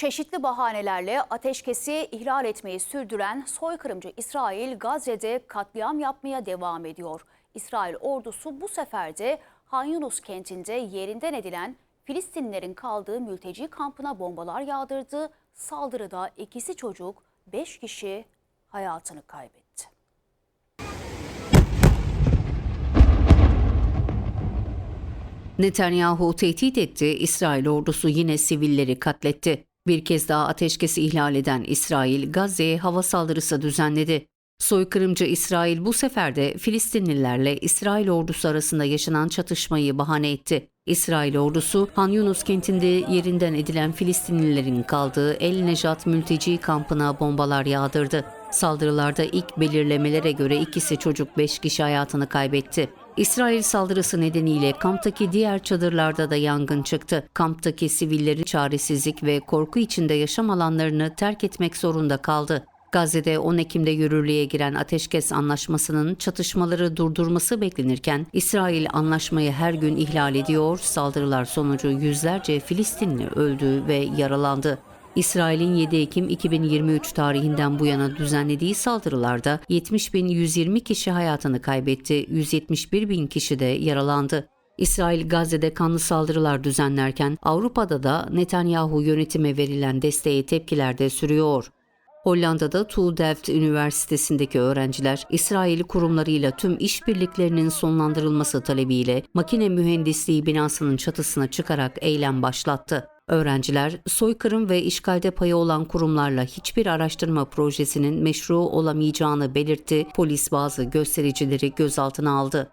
Çeşitli bahanelerle ateşkesi ihlal etmeyi sürdüren soykırımcı İsrail Gazze'de katliam yapmaya devam ediyor. İsrail ordusu bu sefer de Han kentinde yerinden edilen Filistinlilerin kaldığı mülteci kampına bombalar yağdırdı. Saldırıda ikisi çocuk, beş kişi hayatını kaybetti. Netanyahu tehdit etti, İsrail ordusu yine sivilleri katletti. Bir kez daha ateşkesi ihlal eden İsrail, Gazze'ye hava saldırısı düzenledi. Soykırımcı İsrail bu sefer de Filistinlilerle İsrail ordusu arasında yaşanan çatışmayı bahane etti. İsrail ordusu Han Yunus kentinde yerinden edilen Filistinlilerin kaldığı El Nejat mülteci kampına bombalar yağdırdı. Saldırılarda ilk belirlemelere göre ikisi çocuk 5 kişi hayatını kaybetti. İsrail saldırısı nedeniyle kamptaki diğer çadırlarda da yangın çıktı. Kamptaki sivillerin çaresizlik ve korku içinde yaşam alanlarını terk etmek zorunda kaldı. Gazze'de 10 Ekim'de yürürlüğe giren ateşkes anlaşmasının çatışmaları durdurması beklenirken İsrail anlaşmayı her gün ihlal ediyor, saldırılar sonucu yüzlerce Filistinli öldü ve yaralandı. İsrail'in 7 Ekim 2023 tarihinden bu yana düzenlediği saldırılarda 70.120 kişi hayatını kaybetti, 171 bin kişi de yaralandı. İsrail Gazze'de kanlı saldırılar düzenlerken Avrupa'da da Netanyahu yönetime verilen desteğe tepkiler de sürüyor. Hollanda'da TU Delft Üniversitesi'ndeki öğrenciler İsrail kurumlarıyla tüm işbirliklerinin sonlandırılması talebiyle makine mühendisliği binasının çatısına çıkarak eylem başlattı. Öğrenciler soykırım ve işgalde payı olan kurumlarla hiçbir araştırma projesinin meşru olamayacağını belirtti. Polis bazı göstericileri gözaltına aldı.